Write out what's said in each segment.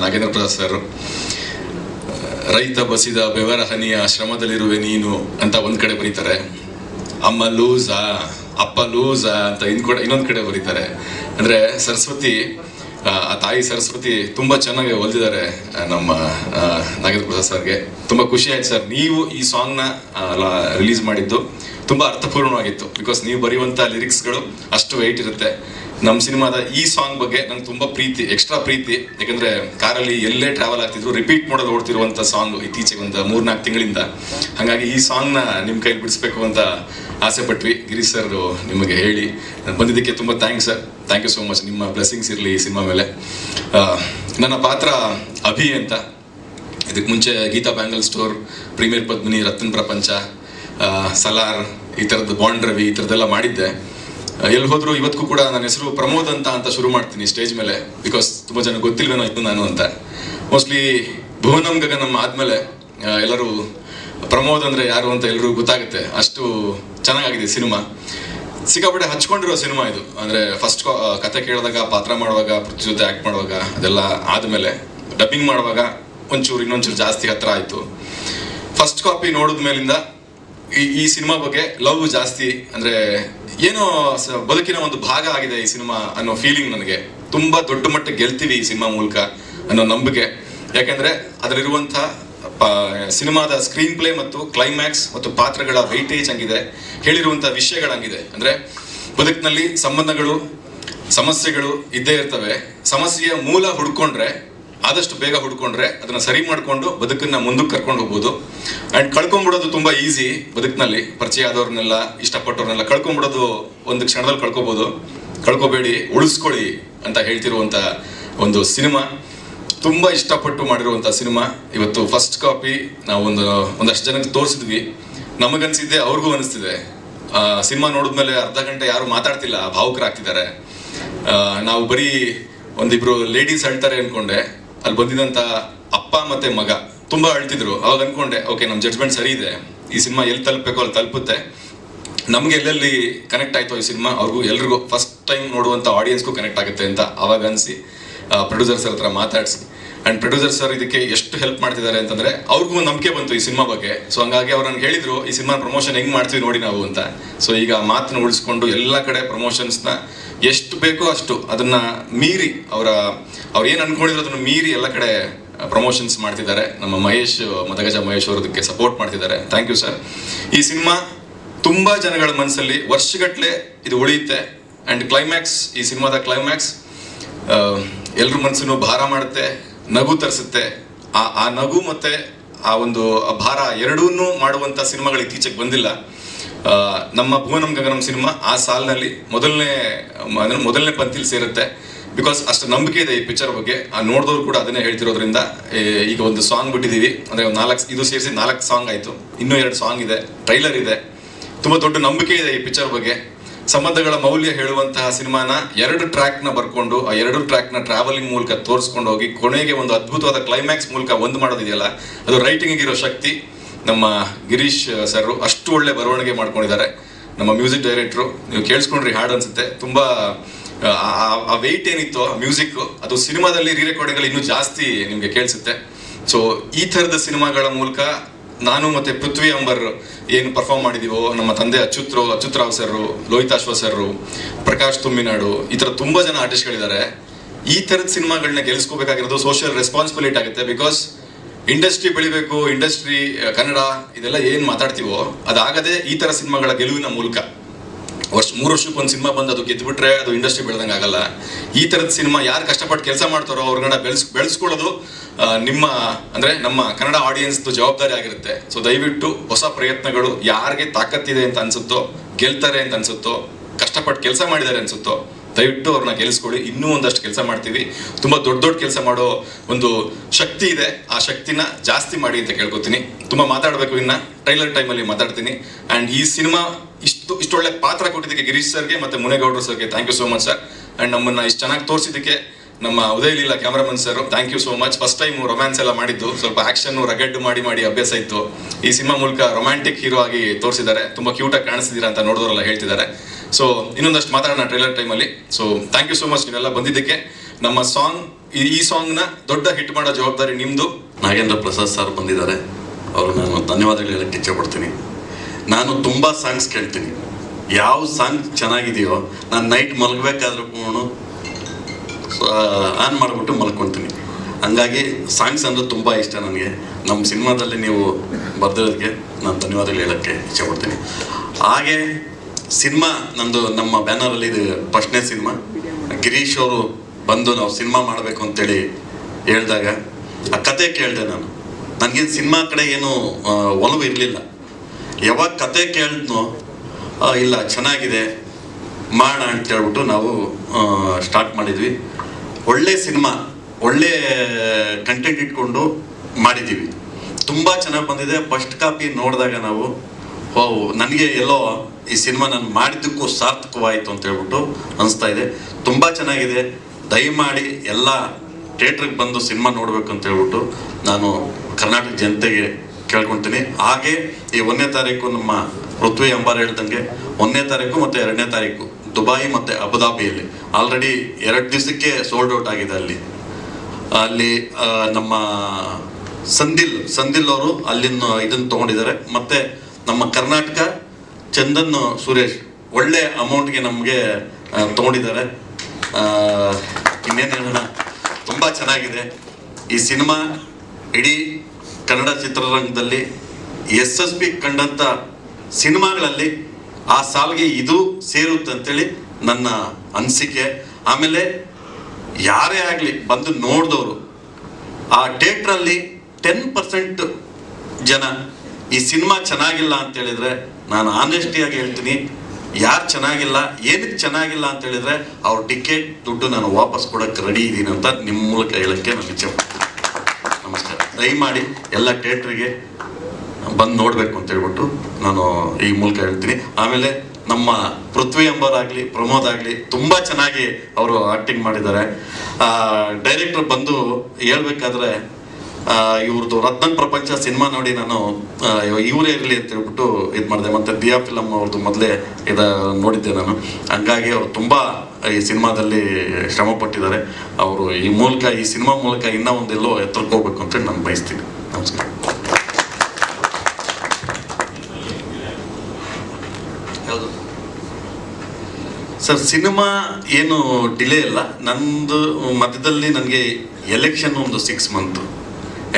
Nagendra Prasad sir ರೈತ ಬಸಿದ ಬೆವರ ಹನಿಯ ಶ್ರಮದಲ್ಲಿರುವೆ ನೀನು ಅಂತ ಒಂದ್ ಕಡೆ ಬರೀತಾರೆ. ಅಮ್ಮ ಲೂಸಾ, ಅಪ್ಪ ಲೂಸಾ ಅಂತ ಕೂಡ ಇನ್ನೊಂದ್ ಕಡೆ ಬರೀತಾರೆ. ಅಂದ್ರೆ ಸರಸ್ವತಿ, ಆ ತಾಯಿ ಸರಸ್ವತಿ ತುಂಬಾ ಚೆನ್ನಾಗಿ ಹೊಲ್ದಿದ್ದಾರೆ ನಮ್ಮ ನಾಗೇಂದ್ರ ಪ್ರಸಾದ್ ಸರ್ಗೆ. ತುಂಬಾ ಖುಷಿ ಆಯ್ತು ಸರ್. ನೀವು ಈ ಸಾಂಗ್ನ ರಿಲೀಸ್ ಮಾಡಿದ್ದು ತುಂಬಾ ಅರ್ಥಪೂರ್ಣವಾಗಿತ್ತು. ಬಿಕಾಸ್ ನೀವು ಬರೆಯುವಂತ ಲಿರಿಕ್ಸ್ಗಳು ಅಷ್ಟು ವೆಯ್ಟ್ ಇರುತ್ತೆ. ನಮ್ಮ ಸಿನಿಮಾದ ಈ ಸಾಂಗ್ ಬಗ್ಗೆ ನಂಗೆ ತುಂಬ ಪ್ರೀತಿ ಎಕ್ಸ್ಟ್ರಾ ಪ್ರೀತಿ. ಯಾಕಂದ್ರೆ ಕಾರಲ್ಲಿ ಎಲ್ಲೇ ಟ್ರಾವೆಲ್ ಆಗ್ತಿದ್ರು ರಿಪೀಟ್ ಮಾಡೋದು ಓಡ್ತಿರುವಂಥ ಸಾಂಗ್ ಇತ್ತೀಚೆಗೆ ಒಂದು ಮೂರ್ನಾಲ್ಕು ತಿಂಗಳಿಂದ. ಹಾಗಾಗಿ ಈ ಸಾಂಗ್ನ ನಿಮ್ ಕೈಲಿ ಬಿಡಿಸ್ಬೇಕು ಅಂತ ಆಸೆ ಪಟ್ವಿ. ಗಿರೀಶ್ ಸರ್ ನಿಮಗೆ ಹೇಳಿ. ಬಂದಿದ್ದಕ್ಕೆ ತುಂಬ thanks sir thank you so much ನಿಮ್ಮ ಬ್ಲೆಸ್ಸಿಂಗ್ಸ್ ಇರಲಿ ಈ ಸಿನಿಮಾ ಮೇಲೆ. ನನ್ನ ಪಾತ್ರ ಅಭಿ ಅಂತ. ಇದಕ್ಕೆ ಮುಂಚೆ Geetha bangle store Premier Padmini, Ratna Prapancha Salaar, ಈ ಥರದ್ದು ಬಾಂಡ್ ರವಿ, ಈ ಥರದ್ದೆಲ್ಲ ಮಾಡಿದ್ದೆ. ಎಲ್ಲಿ ಹೋದ್ರು ಇವತ್ತಿಗೂ ಕೂಡ ನನ್ನ ಹೆಸರು ಪ್ರಮೋದ್ ಅಂತ ಅಂತ ಶುರು ಮಾಡ್ತೀನಿ ಸ್ಟೇಜ್ ಮೇಲೆ ಬಿಕಾಸ್ ತುಂಬ ಜನ ಗೊತ್ತಿಲ್ವೇನೋ ಇದು ನಾನು ಅಂತ. ಮೋಸ್ಟ್ಲಿ ಭುವನಂ ಗಗನಂ ಆದ್ಮೇಲೆ ಎಲ್ಲರೂ ಪ್ರಮೋದ್ ಅಂದ್ರೆ ಯಾರು ಅಂತ ಎಲ್ಲರೂ ಗೊತ್ತಾಗುತ್ತೆ. ಅಷ್ಟು ಚೆನ್ನಾಗಿದೆ ಸಿನಿಮಾ. ಸಿಕ್ಕಾಪಟ್ಟೆ ಹಚ್ಕೊಂಡಿರೋ ಸಿನಿಮಾ ಇದು. ಅಂದ್ರೆ ಫಸ್ಟ್ ಕತೆ ಕೇಳಿದಾಗ, ಪಾತ್ರ ಮಾಡುವಾಗ ಪ್ರತಿ ಜೊತೆ ಆಕ್ಟ್ ಮಾಡುವಾಗ, ಅದೆಲ್ಲ ಆದ್ಮೇಲೆ ಡಬ್ಬಿಂಗ್ ಮಾಡುವಾಗ ಒಂಚೂರು ಇನ್ನೊಂಚೂರು ಜಾಸ್ತಿ ಹತ್ರ ಆಯ್ತು. ಫಸ್ಟ್ ಕಾಪಿ ನೋಡಿದ ಮೇಲಿಂದ ಈ ಈ ಸಿನಿಮಾ ಬಗ್ಗೆ ಲವ್ ಜಾಸ್ತಿ ಅಂದ್ರೆ ಏನೋ ಬದುಕಿನ ಒಂದು ಭಾಗ ಆಗಿದೆ ಈ ಸಿನಿಮಾ ಅನ್ನೋ ಫೀಲಿಂಗ್ ನನಗೆ. ತುಂಬಾ ದೊಡ್ಡ ಮಟ್ಟಕ್ಕೆ ಗೆಲ್ತೀವಿ ಈ ಸಿನಿಮಾ ಮೂಲಕ ಅನ್ನೋ ನಂಬಿಕೆ. ಯಾಕಂದ್ರೆ ಅದರಲ್ಲಿರುವಂಥ ಸಿನಿಮಾದ ಸ್ಕ್ರೀನ್ ಪ್ಲೇ ಮತ್ತು ಕ್ಲೈಮ್ಯಾಕ್ಸ್ ಮತ್ತು ಪಾತ್ರಗಳ ವೈಟೇಜ್ ಹಂಗಿದೆ. ಹೇಳಿರುವಂಥ ವಿಷಯಗಳಂಗಿದೆ ಅಂದ್ರೆ ಬದುಕಿನಲ್ಲಿ ಸಂಬಂಧಗಳು, ಸಮಸ್ಯೆಗಳು ಇದ್ದೇ ಇರ್ತವೆ. ಸಮಸ್ಯೆಯ ಮೂಲ ಹುಡ್ಕೊಂಡ್ರೆ ಆದಷ್ಟು ಬೇಗ ಹುಡ್ಕೊಂಡ್ರೆ ಅದನ್ನ ಸರಿ ಮಾಡ್ಕೊಂಡು ಬದುಕನ್ನ ಮುಂದಕ್ಕೆ ಕರ್ಕೊಂಡು ಹೋಗ್ಬೋದು. ಅಂಡ್ ಕಳ್ಕೊಂಡ್ಬಿಡೋದು ತುಂಬ ಈಸಿ ಬದುಕಿನಲ್ಲಿ. ಪರಿಚಯ ಆದವ್ರನ್ನೆಲ್ಲ, ಇಷ್ಟಪಟ್ಟವ್ರನ್ನೆಲ್ಲ ಕಳ್ಕೊಂಡ್ಬಿಡೋದು ಒಂದು ಕ್ಷಣದಲ್ಲಿ ಕಳ್ಕೊಬೋದು. ಕಳ್ಕೊಬೇಡಿ, ಉಳಿಸ್ಕೊಳ್ಳಿ ಅಂತ ಹೇಳ್ತಿರುವಂಥ ಒಂದು ಸಿನಿಮಾ. ತುಂಬ ಇಷ್ಟಪಟ್ಟು ಮಾಡಿರುವಂಥ ಸಿನಿಮಾ. ಇವತ್ತು ಫಸ್ಟ್ ಕಾಪಿ ನಾವು ಒಂದು, ಒಂದಷ್ಟು ಜನಕ್ಕೆ ತೋರಿಸಿದ್ವಿ. ನಮಗನ್ಸಿದ್ದೆ, ಅವ್ರಿಗೂ ಅನಿಸ್ತಿದೆ. ಸಿನಿಮಾ ನೋಡಿದ್ಮೇಲೆ ಅರ್ಧ ಗಂಟೆ ಯಾರು ಮಾತಾಡ್ತಿಲ್ಲ, ಭಾವುಕರಾಗ್ತಿದ್ದಾರೆ. ನಾವು ಬರೀ ಒಂದಿಬ್ರು ಲೇಡೀಸ್ ಅಳ್ತಾರೆ ಅನ್ಕೊಂಡೆ. ಅಲ್ಲಿ ಬಂದಿದಂತ ಅಪ್ಪ ಮತ್ತೆ ಮಗ ತುಂಬಾ ಅಳ್ತಿದ್ರು. ಅವಾಗ ಅನ್ಕೊಂಡೆ ಓಕೆ ನಮ್ಮ ಜಡ್ಜ್ಮೆಂಟ್ ಸರಿ ಇದೆ. ಈ ಸಿನಿಮಾ ಎಲ್ಲಿ ತಲುಪಬೇಕು ಅಲ್ಲಿ ತಲುಪುತ್ತೆ. ನಮ್ಗೆ ಎಲ್ಲೆಲ್ಲಿ ಕನೆಕ್ಟ್ ಆಯ್ತು ಈ ಸಿನಿಮಾ, ಅವ್ರಿಗೂ ಎಲ್ರಿಗೂ ಫಸ್ಟ್ ಟೈಮ್ ನೋಡುವಂತ ಆಡಿಯನ್ಸ್ಗೂ ಕನೆಕ್ಟ್ ಆಗುತ್ತೆ ಅಂತ ಅವಾಗ ಅನಿಸಿ ಪ್ರೊಡ್ಯೂಸರ್ಸ್ ಹತ್ರ ಮಾತಾಡ್ಸಿ ಅಂಡ್ ಪ್ರೊಡ್ಯೂಸರ್ ಸರ್ ಇದಕ್ಕೆ ಎಷ್ಟು ಹೆಲ್ಪ್ ಮಾಡ್ತಿದ್ದಾರೆ ಅಂತಂದ್ರೆ ಅವ್ರಿಗೂ ನಂಬಿಕೆ ಬಂತು ಈ ಸಿನಿಮಾ ಬಗ್ಗೆ. ಸೊ ಹಂಗಾಗಿ ಅವ್ರು ನನ್ಗೆ ಹೇಳಿದ್ರು, ಈ ಸಿನಿಮಾ ಪ್ರಮೋಷನ್ ಹೆಂಗ್ ಮಾಡ್ತೀವಿ ನೋಡಿ ನಾವು ಅಂತ. ಸೊ ಈಗ ಮಾತನ್ನ ಉಳಿಸ್ಕೊಂಡು ಎಲ್ಲ ಕಡೆ ಪ್ರಮೋಷನ್ಸ್ನ ಎಷ್ಟು ಬೇಕೋ ಅಷ್ಟು ಅದನ್ನ ಮೀರಿ ಅವರ, ಅವ್ರು ಏನ್ ಅನ್ಕೊಂಡಿದ್ರು ಅದನ್ನ ಮೀರಿ ಎಲ್ಲ ಕಡೆ ಪ್ರಮೋಷನ್ಸ್ ಮಾಡ್ತಿದ್ದಾರೆ. ನಮ್ಮ ಮಹೇಶ್, ಮದಗಜ ಮಹೇಶ್ ಅವರದಕ್ಕೆ ಸಪೋರ್ಟ್ ಮಾಡ್ತಿದ್ದಾರೆ. ಥ್ಯಾಂಕ್ ಯು ಸರ್ ಈ ಸಿನಿಮಾ ತುಂಬಾ ಜನಗಳ ಮನಸ್ಸಲ್ಲಿ ವರ್ಷಗಟ್ಲೆ ಇದು ಉಳಿಯುತ್ತೆ. ಅಂಡ್ ಕ್ಲೈಮ್ಯಾಕ್ಸ್ ಈ ಸಿನಿಮಾದ ಕ್ಲೈಮ್ಯಾಕ್ಸ್ ಎಲ್ಲರ ಮನಸ್ಸನ್ನು ಭಾರ ಮಾಡುತ್ತೆ. ನಗು ತರಿಸುತ್ತೆ. ಆ ಆ ನಗು ಮತ್ತೆ ಆ ಒಂದು ಭಾರ ಎರಡೂ ಮಾಡುವಂತ ಸಿನಿಮಾಗಳು ಇತ್ತೀಚೆಗೆ ಬಂದಿಲ್ಲ. ನಮ್ಮ ಭುವನಂ ಗಗನಂ ಸಿನಿಮಾ ಆ ಸಾಲಿನಲ್ಲಿ ಮೊದಲನೇ, ಅಂದರೆ ಮೊದಲನೇ ಪಂಕ್ತಿಲಿ ಸೇರುತ್ತೆ. ಬಿಕಾಸ್ ಅಷ್ಟು ನಂಬಿಕೆ ಇದೆ ಈ ಪಿಕ್ಚರ್ ಬಗ್ಗೆ. ಆ ನೋಡಿದವರು ಕೂಡ ಅದನ್ನೇ ಹೇಳ್ತಿರೋದ್ರಿಂದ ಈಗ ಒಂದು ಸಾಂಗ್ ಬಿಟ್ಟಿದ್ದೀವಿ. ಅಂದ್ರೆ ನಾಲ್ಕು, ಇದು ಸೇರಿಸಿ ನಾಲ್ಕು ಸಾಂಗ್ ಆಯ್ತು. ಇನ್ನೂ ಎರಡು ಸಾಂಗ್ ಇದೆ. ಟ್ರೈಲರ್ ಇದೆ. ತುಂಬಾ ದೊಡ್ಡ ನಂಬಿಕೆ ಇದೆ ಈ ಪಿಕ್ಚರ್ ಬಗ್ಗೆ. ಸಂಬಂಧಗಳ ಮೌಲ್ಯ ಹೇಳುವಂತಹ ಸಿನಿಮಾನ ಎರಡು ಟ್ರ್ಯಾಕ್ನ ಬರ್ಕೊಂಡು, ಆ ಎರಡು ಟ್ರ್ಯಾಕ್ನ ಟ್ರಾವೆಲಿಂಗ್ ಮೂಲಕ ತೋರಿಸ್ಕೊಂಡು ಹೋಗಿ, ಕೊನೆಗೆ ಒಂದು ಅದ್ಭುತವಾದ ಕ್ಲೈಮ್ಯಾಕ್ಸ್ ಮೂಲಕ ಒಂದು ಮಾಡೋದಿದೆಯಲ್ಲ, ಅದು ರೈಟಿಂಗ್ ಇರೋ ಶಕ್ತಿ. ನಮ್ಮ ಗಿರೀಶ್ ಸರ್ ಅಷ್ಟು ಒಳ್ಳೆ ಬರವಣಿಗೆ ಮಾಡ್ಕೊಂಡಿದ್ದಾರೆ. ನಮ್ಮ ಮ್ಯೂಸಿಕ್ ಡೈರೆಕ್ಟ್ರು ನೀವು ಕೇಳಿಸ್ಕೊಂಡ್ರಿ ಹಾಡು ಅನ್ಸುತ್ತೆ. ತುಂಬಾ, ಆ- ವೆಯ್ಟ್ ಏನಿತ್ತು, ಆ ಮ್ಯೂಸಿಕ್ ಅದು ಸಿನಿಮಾದಲ್ಲಿ ರೀ ರೆಕಾರ್ಡಿಂಗ್ ಅಲ್ಲಿ ಇನ್ನೂ ಜಾಸ್ತಿ ನಿಮಗೆ ಕೇಳಿಸುತ್ತೆ. ಸೊ ಈ ತರದ ಸಿನಿಮಾಗಳ ಮೂಲಕ ನಾನು ಮತ್ತೆ ಪೃಥ್ವಿ ಅಂಬರ್ ಏನು ಪರ್ಫಾರ್ಮ್ ಮಾಡಿದೀವೋ, ನಮ್ಮ ತಂದೆ ಅಚ್ಯುತ್ ಅಚ್ಯುತ್ರಾವ್ ಅಚ್ಯುತ್ ರಾವ್ ಸರ್ ಲೋಹಿತಾಶ್ವ ಸರ್ ಪ್ರಕಾಶ್ ತುಂಬಿನಾಡು ಈ ಥರ ತುಂಬಾ ಜನ ಆರ್ಟಿಸ್ಟ್ಗಳಿದ್ದಾರೆ ಈ ತರದ ಸಿನಿಮಾಗಳನ್ನ ಗೆಲ್ಸ್ಕೋಬೇಕಾಗಿರೋದು ಸೋಷಿಯಲ್ ರೆಸ್ಪಾನ್ಸಿಬಿಲಿಟಿ ಆಗುತ್ತೆ ಬಿಕಾಸ್ ಇಂಡಸ್ಟ್ರಿ ಬೆಳಿಬೇಕು ಇಂಡಸ್ಟ್ರಿ ಕನ್ನಡ, ಇದೆಲ್ಲ ಏನು ಮಾತಾಡ್ತೀವೋ, ಅದಾಗದೆ ಈ ತರ ಸಿನಿಮಾಗಳ ಗೆಲುವಿನ ಮೂಲಕ. ವರ್ಷ ಮೂರು ವರ್ಷಕ್ಕೆ ಒಂದು ಸಿನಿಮಾ ಬಂದು ಅದು ಗೆದ್ಬಿಟ್ರೆ ಅದು ಇಂಡಸ್ಟ್ರಿ ಬೆಳೆದಂಗೆ ಆಗಲ್ಲ. ಈ ತರದ ಸಿನಿಮಾ ಯಾರು ಕಷ್ಟಪಟ್ಟು ಕೆಲಸ ಮಾಡ್ತಾರೋ ಅವ್ರನ್ನ ಬೆಳೆಸ್, ಬೆಳೆಸ್ಕೊಳ್ಳೋದು ನಿಮ್ಮ, ಅಂದ್ರೆ ನಮ್ಮ ಕನ್ನಡ ಆಡಿಯನ್ಸ್ ಜವಾಬ್ದಾರಿ ಆಗಿರುತ್ತೆ. ಸೊ ದಯವಿಟ್ಟು ಹೊಸ ಪ್ರಯತ್ನಗಳು ಯಾರಿಗೆ ತಾಕತ್ತಿದೆ ಅಂತ ಅನ್ಸುತ್ತೋ, ಗೆಲ್ತಾರೆ ಅಂತ ಅನ್ಸುತ್ತೋ, ಕಷ್ಟಪಟ್ಟು ಕೆಲಸ ಮಾಡಿದ್ದಾರೆ ಅನ್ಸುತ್ತೋ ದಯವಿಟ್ಟು ಅವ್ರನ್ನ ಗೆಲ್ಲಿಸ್ಕೊಳ್ಳಿ ಇನ್ನೂ ಒಂದಷ್ಟು ಕೆಲಸ ಮಾಡ್ತೀವಿ. ತುಂಬಾ ದೊಡ್ಡ ದೊಡ್ಡ ಕೆಲಸ ಮಾಡೋ ಒಂದು ಶಕ್ತಿ ಇದೆ. ಆ ಶಕ್ತಿನ ಜಾಸ್ತಿ ಮಾಡಿ ಅಂತ ಕೇಳ್ಕೊತೀನಿ. ತುಂಬಾ ಮಾತಾಡಬೇಕು ಇನ್ನ. ಟ್ರೈಲರ್ ಟೈಮಲ್ಲಿ ಮಾತಾಡ್ತೀನಿ. ಅಂಡ್ ಈ ಸಿನಿಮಾ ಇಷ್ಟು ಇಷ್ಟೊಳ್ಳೆ ಪಾತ್ರ ಕೊಟ್ಟಿದ್ದಕ್ಕೆ ಗಿರೀಶ್ ಸರ್ಗೆ ಮತ್ತೆ ಮುನೇಗೌಡರು ಸರ್ಗೆ thank you so much sir and ನಮ್ಮನ್ನ ಇಷ್ಟು ಚೆನ್ನಾಗಿ ತೋರಿಸಿದ್ದಕ್ಕೆ ನಮ್ಮ Uday Leela cameraman sir thank you so much first time romance ಎಲ್ಲ ಮಾಡಿದ್ದು. ಸ್ವಲ್ಪ ಆಕ್ಷನ್ ರಗಡ್ ಮಾಡಿ ಮಾಡಿ ಅಭ್ಯಾಸ ಇತ್ತು. ಈ ಸಿನಿಮಾ ಮೂಲಕ ರೊಮ್ಯಾಂಟಿಕ್ ಹೀರೋ ಆಗಿ ತೋರಿಸಿದ್ದಾರೆ. ತುಂಬಾ ಕ್ಯೂಟ್ ಆಗಿ ಕಾಣಿಸ್ತಿದ್ದೀರಾ ಅಂತ ನೋಡಿದವರೆಲ್ಲ ಹೇಳ್ತಿದ್ದಾರೆ. ಸೊ ಇನ್ನೊಂದಷ್ಟು ಮಾತಾಡೋಣ ಟ್ರೈಲರ್ ಟೈಮಲ್ಲಿ so thank you so much ನೀವೆಲ್ಲ ಬಂದಿದ್ದಕ್ಕೆ. ನಮ್ಮ ಸಾಂಗ್ ಈ- ಸಾಂಗ್ನ ದೊಡ್ಡ ಹಿಟ್ ಮಾಡೋ ಜವಾಬ್ದಾರಿ ನಿಮ್ಮದು ನಾಗೇಂದ್ರ ಪ್ರಸಾದ್ ಸರ್ ಬಂದಿದ್ದಾರೆ. ಅವರು ನಾನು ಧನ್ಯವಾದಗಳು ಹೇಳಕ್ಕೆ ಇಚ್ಛೆಪಡ್ತೀನಿ. ನಾನು ತುಂಬ ಸಾಂಗ್ಸ್ ಕೇಳ್ತೀನಿ. ಯಾವ ಸಾಂಗ್ ಚೆನ್ನಾಗಿದೆಯೋ, ನಾನು ನೈಟ್ ಮಲಗಬೇಕಾದ್ರೂ ಕೂಡ ಆನ್ ಮಾಡಿಬಿಟ್ಟು ಮಲ್ಕೊತೀನಿ. ಹಂಗಾಗಿ ಸಾಂಗ್ಸ್ ಅಂದರೆ ತುಂಬ ಇಷ್ಟ ನನಗೆ. ನಮ್ಮ ಸಿನಿಮಾದಲ್ಲಿ ನೀವು ಬರೆದಿರೋದಕ್ಕೆ ನಾನು ಧನ್ಯವಾದಗಳು ಹೇಳೋಕ್ಕೆ ಇಚ್ಛೆಪಡ್ತೀನಿ. ಹಾಗೆ ಸಿನಿಮಾ, ನಂದು ನಮ್ಮ ಬ್ಯಾನರಲ್ಲಿ ಇದು ಫಸ್ಟ್ನೇ ಸಿನಿಮಾ. ಗಿರೀಶ್ ಅವರು ಬಂದು ನಾವು ಸಿನಿಮಾ ಮಾಡಬೇಕು ಅಂತೇಳಿ ಹೇಳಿದಾಗ, ಆ ಕತೆ ಕೇಳಿದೆ ನಾನು. ನನಗೇನು ಸಿನಿಮಾ ಕಡೆ ಏನು ಒಲವು ಇರಲಿಲ್ಲ. ಯಾವಾಗ ಕತೆ ಕೇಳಿದ್ನೋ ಇಲ್ಲ ಚೆನ್ನಾಗಿದೆ ಮಾಡೋಣ ಅಂತ ಹೇಳ್ಬಿಟ್ಟು ನಾವು ಸ್ಟಾರ್ಟ್ ಮಾಡಿದ್ವಿ. ಒಳ್ಳೆ ಸಿನಿಮಾ, ಒಳ್ಳೆ ಕಂಟೆಂಟ್ ಇಟ್ಕೊಂಡು ಮಾಡಿದ್ದೀವಿ. ತುಂಬ ಚೆನ್ನಾಗಿ ಬಂದಿದೆ. ಫಸ್ಟ್ ಕಾಪಿ ನೋಡಿದಾಗ ನಾವು ಓ ನನಗೆ ಎಲ್ಲೋ ಈ ಸಿನಿಮಾ ನಾನು ಮಾಡಿದ್ದಕ್ಕೂ ಸಾರ್ಥಕವಾಯಿತು ಅಂತ ಹೇಳ್ಬಿಟ್ಟು ಅನಿಸ್ತಾ ಇದೆ. ತುಂಬ ಚೆನ್ನಾಗಿದೆ. ದಯಮಾಡಿ ಎಲ್ಲ ಥಿಯೇಟ್ರಿಗೆ ಬಂದು ಸಿನಿಮಾ ನೋಡಬೇಕು ಅಂತ ಹೇಳ್ಬಿಟ್ಟು ನಾನು ಕರ್ನಾಟಕ ಜನತೆಗೆ ಕೇಳ್ಕೊಳ್ತೀನಿ ಹಾಗೆ ಈ ಒಂದನೇ ತಾರೀಕು ನಮ್ಮ ಪೃಥ್ವಿ ಅಂಬಾರ್ ಹೇಳ್ದಂಗೆ ಒಂದನೇ ತಾರೀಕು ಮತ್ತು ಎರಡನೇ ತಾರೀಕು ದುಬಾಯಿ ಮತ್ತು ಅಬುದಾಬಿಯಲ್ಲಿ. ಆಲ್ರೆಡಿ ಎರಡು ದಿವಸಕ್ಕೆ ಸೋಲ್ಡ್ ಔಟ್ ಆಗಿದೆ ಅಲ್ಲಿ. ಅಲ್ಲಿ ನಮ್ಮ ಸಂದಿಲ್ ಸಂದಿಲ್ ಅವರು ಅಲ್ಲಿನ ಇದನ್ನು ತೊಗೊಂಡಿದ್ದಾರೆ. ಮತ್ತು ನಮ್ಮ ಕರ್ನಾಟಕ ಚಂದನ್ ಸುರೇಶ್ ಒಳ್ಳೆ ಅಮೌಂಟ್ಗೆ ನಮಗೆ ತೊಗೊಂಡಿದ್ದಾರೆ. ಇನ್ನೇನು ಹೇಳೋಣ? ತುಂಬ ಚೆನ್ನಾಗಿದೆ. ಈ ಸಿನಿಮಾ ಇಡೀ ಕನ್ನಡ ಚಿತ್ರರಂಗದಲ್ಲಿ ಎಸ್ ಎಸ್ ಪಿ ಕಂಡಂಥ ಸಿನಿಮಾಗಳಲ್ಲಿ ಆ ಸಾಲ್ಗೆ ಇದು ಸೇರುತ್ತೆ ಅಂತೇಳಿ ನನ್ನ ಅನಿಸಿಕೆ. ಆಮೇಲೆ ಯಾರೇ ಆಗಲಿ ಬಂದು ನೋಡಿದವರು, ಆ ಥಿಯೇಟ್ರಲ್ಲಿ ಟೆನ್ ಪರ್ಸೆಂಟ್ ಜನ ಈ ಸಿನಿಮಾ ಚೆನ್ನಾಗಿಲ್ಲ ಅಂತ ಹೇಳಿದ್ರೆ ನಾನು ಆನೆಸ್ಟಿಯಾಗಿ ಹೇಳ್ತೀನಿ, ಯಾರು ಚೆನ್ನಾಗಿಲ್ಲ, ಏನಕ್ಕೆ ಚೆನ್ನಾಗಿಲ್ಲ ಅಂತ ಹೇಳಿದ್ರೆ ಅವ್ರ ಟಿಕೆಟ್, ದುಡ್ಡು ನಾನು ವಾಪಸ್ ಕೊಡಕ್ಕೆ ರೆಡಿ ಇದ್ದೀನಿ ಅಂತ ನಿಮ್ಮ ಮೂಲಕ ಹೇಳೋಕ್ಕೆ ನಾನು ಇಚ್ಛೆ ನಮಸ್ಕಾರ. ದಯಮಾಡಿ ಎಲ್ಲ ಥಿಯೇಟ್ರಿಗೆ ಬಂದು ನೋಡಬೇಕು ಅಂತ ಹೇಳ್ಬಿಟ್ಟು ನಾನು ಈ ಮೂಲಕ ಹೇಳ್ತೀನಿ. ಆಮೇಲೆ ನಮ್ಮ ಪೃಥ್ವಿ ಎಂಬರಾಗಲಿ ಪ್ರಮೋದ್ ಆಗಲಿ, ತುಂಬ ಚೆನ್ನಾಗಿ ಅವರು ಆಕ್ಟಿಂಗ್ ಮಾಡಿದ್ದಾರೆ. ಡೈರೆಕ್ಟರ್ ಬಂದು ಹೇಳ್ಬೇಕಾದ್ರೆ ಇವ್ರದ್ದು ರತ್ನನ್ ಪ್ರಪಂಚ ಸಿನಿಮಾ ನೋಡಿ ನಾನು ಇವರೇ ಇರಲಿ ಅಂತ ಹೇಳ್ಬಿಟ್ಟು ಇದು ಮಾಡಿದೆ. ಮತ್ತೆ ದಿಯಾ ಫಿಲಮ್ ಅವ್ರದ್ದು ಮೊದಲೇ ಇದ ನೋಡಿದ್ದೆ ನಾನು. ಹಂಗಾಗಿ ಅವ್ರು ತುಂಬ ಈ ಸಿನಿಮಾದಲ್ಲಿ ಶ್ರಮ ಪಟ್ಟಿದ್ದಾರೆ. ಅವರು ಈ ಮೂಲಕ ಈ ಸಿನಿಮಾ ಮೂಲಕ ಇನ್ನೂ ಒಂದೆಲ್ಲೋ ಎತ್ತರಕ್ಕೆ ಹೋಗ್ಬೇಕು ಅಂತ ನಾನು ಬಯಸ್ತೀನಿ. ನಮಸ್ಕಾರ. ಸರ್ ಸಿನಿಮಾ ಏನು ಡಿಲೇ ಇಲ್ಲ. ನಂದು ಮಧ್ಯದಲ್ಲಿ ನನಗೆ ಎಲೆಕ್ಷನ್ ಒಂದು ಸಿಕ್ಸ್ ಮಂತ್.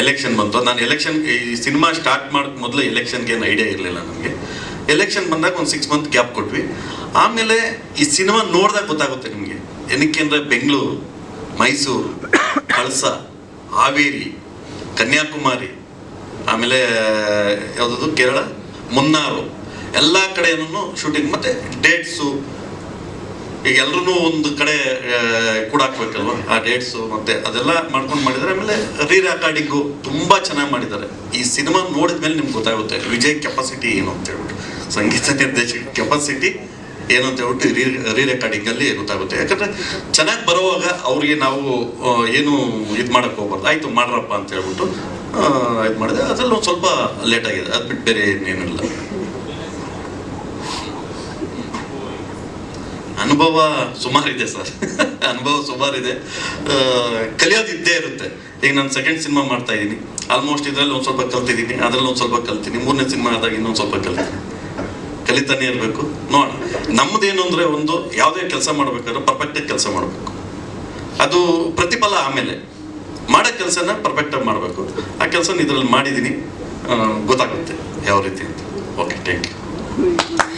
ಎಲೆಕ್ಷನ್ ಬಂತು. ನಾನು ಎಲೆಕ್ಷನ್ ಈ ಸಿನಿಮಾ ಸ್ಟಾರ್ಟ್ ಮಾಡೋಕ್ಕೆ ಮೊದಲು ಎಲೆಕ್ಷನ್ಗೆ ಏನು ಐಡಿಯಾ ಇರಲಿಲ್ಲ ನನಗೆ ಎಲೆಕ್ಷನ್ ಬಂದಾಗ ಒಂದು ಸಿಕ್ಸ್ ಮಂತ್ ಗ್ಯಾಪ್ ಕೊಟ್ವಿ. ಆಮೇಲೆ ಈ ಸಿನಿಮಾ ನೋಡಿದಾಗ ಗೊತ್ತಾಗುತ್ತೆ ನಿಮಗೆ. ಏನಕ್ಕೆ ಅಂದರೆ ಬೆಂಗಳೂರು, ಮೈಸೂರು, ಕಳಸ, ಹಾವೇರಿ, ಕನ್ಯಾಕುಮಾರಿ, ಆಮೇಲೆ, ಯಾವುದದು? ಕೇರಳ, ಮುನ್ನಾರು. ಎಲ್ಲ ಕಡೆಯೂ ಶೂಟಿಂಗ್ ಮತ್ತು ಡೇಟ್ಸು ಈಗ ಎಲ್ರೂ ಒಂದು ಕಡೆ ಕೂಡ ಹಾಕ್ಬೇಕಲ್ವ ಆ ಡೇಟ್ಸು ಮತ್ತೆ ಅದೆಲ್ಲ ಮಾಡ್ಕೊಂಡು ಮಾಡಿದ್ದಾರೆ ಆಮೇಲೆ ರೀ ರೆಕಾರ್ಡಿಂಗ್ ತುಂಬಾ ಚೆನ್ನಾಗಿ ಮಾಡಿದ್ದಾರೆ. ಈ ಸಿನಿಮಾ ನೋಡಿದ ಮೇಲೆ ನಿಮ್ಗೆ ಗೊತ್ತಾಗುತ್ತೆ, ವಿಜಯ್ ಕೆಪಾಸಿಟಿ ಏನು ಅಂತ ಹೇಳ್ಬಿಟ್ಟು. ಸಂಗೀತ ನಿರ್ದೇಶಕ ಕೆಪಾಸಿಟಿ ಏನು ಅಂತ ಹೇಳ್ಬಿಟ್ಟು ರೀ ರೀ ರೆಕಾರ್ಡಿಂಗ್ ಅಲ್ಲಿ ಗೊತ್ತಾಗುತ್ತೆ. ಯಾಕಂದ್ರೆ ಚೆನ್ನಾಗಿ ಬರುವಾಗ ಅವ್ರಿಗೆ ನಾವು ಏನು ಇದು ಮಾಡಕ್ ಹೋಗ್ಬಾರ್ದು. ಆಯ್ತು, ಮಾಡ್ರಪ್ಪ ಅಂತ ಹೇಳ್ಬಿಟ್ಟು ಇದು ಮಾಡಿದೆ. ಅದ್ರಲ್ಲಿ ಒಂದು ಸ್ವಲ್ಪ ಲೇಟ್ ಆಗಿದೆ. ಅದು ಬಿಟ್ಟು ಬೇರೆ ಇನ್ನೇನಿಲ್ಲ. ಅನುಭವ ಸುಮಾರಿದೆ ಸರ್. ಅನುಭವ ಸುಮಾರಿದೆ. ಕಲಿಯೋದಿದ್ದೇ ಕಲಿಯೋದು ಇರುತ್ತೆ. ಈಗ ನಾನು ಸೆಕೆಂಡ್ ಸಿನಿಮಾ ಮಾಡ್ತಾ ಇದ್ದೀನಿ. ಆಲ್ಮೋಸ್ಟ್ ಇದರಲ್ಲಿ ಒಂದು ಸ್ವಲ್ಪ ಕಲ್ತಿದ್ದೀನಿ, ಅದರಲ್ಲಿ ಒಂದು ಸ್ವಲ್ಪ ಕಲ್ತೀನಿ. ಮೂರನೇ ಸಿನಿಮಾ ಆದಾಗ ಇನ್ನೊಂದು ಸ್ವಲ್ಪ ಕಲ್ತೀನಿ. ಕಲಿತಾನೆ ಇರಬೇಕು. ನೋಡ ನಮ್ಮದೇನು ಅಂದರೆ ಒಂದು ಯಾವುದೇ ಕೆಲಸ ಮಾಡಬೇಕಾದ್ರೆ ಪರ್ಫೆಕ್ಟಾಗಿ ಕೆಲಸ ಮಾಡಬೇಕು. ಅದು ಪ್ರತಿಫಲ ಆಮೇಲೆ. ಮಾಡೋ ಕೆಲಸನ ಪರ್ಫೆಕ್ಟಾಗಿ ಮಾಡಬೇಕು. ಆ ಕೆಲಸನ ಇದರಲ್ಲಿ ಮಾಡಿದ್ದೀನಿ. ಗೊತ್ತಾಗುತ್ತೆ ಯಾವ ರೀತಿ ಅಂತ. Okay thank you